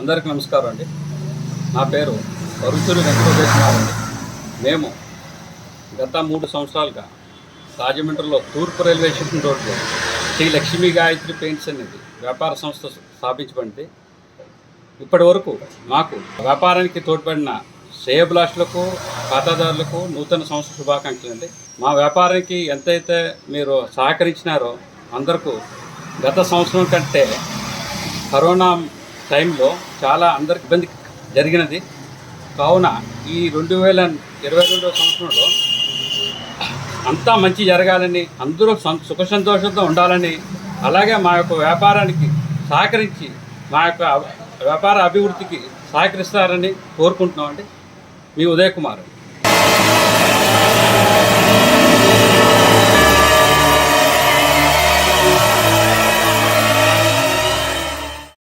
అందరికీ నమస్కారం అండి. నా పేరు వరుసూరి వెంకటేశ్వర అండి. మేము గత మూడు సంవత్సరాలుగా రాజమండ్రిలో తూర్పు రైల్వే స్టేషన్ రోడ్లో శ్రీ లక్ష్మీ గాయత్రి పెయింట్స్ అనేది వ్యాపార సంస్థ స్థాపించబడింది. ఇప్పటి వరకు మాకు వ్యాపారానికి తోడ్పడిన శ్రేయభిలాషులకు ఖాతాదారులకు నూతన సంవత్సర శుభాకాంక్షలు అండి. మా వ్యాపారానికి ఎంతైతే మీరు సహకరించినారో అందరికీ గత సంవత్సరం కంటే కరోనా టైంలో చాలా అందరికి ఇబ్బంది జరిగినది. కావున ఈ రెండు వేల ఇరవై రెండవ సంవత్సరంలో అంతా మంచి జరగాలని అందరూ సం- సుఖ సంతోషంతో ఉండాలని అలాగే మా యొక్క వ్యాపారానికి సహకరించి మా యొక్క వ్యాపార అభివృద్ధికి సహకరిస్తారని కోరుకుంటున్నామండి. మీ ఉదయ్ కుమార్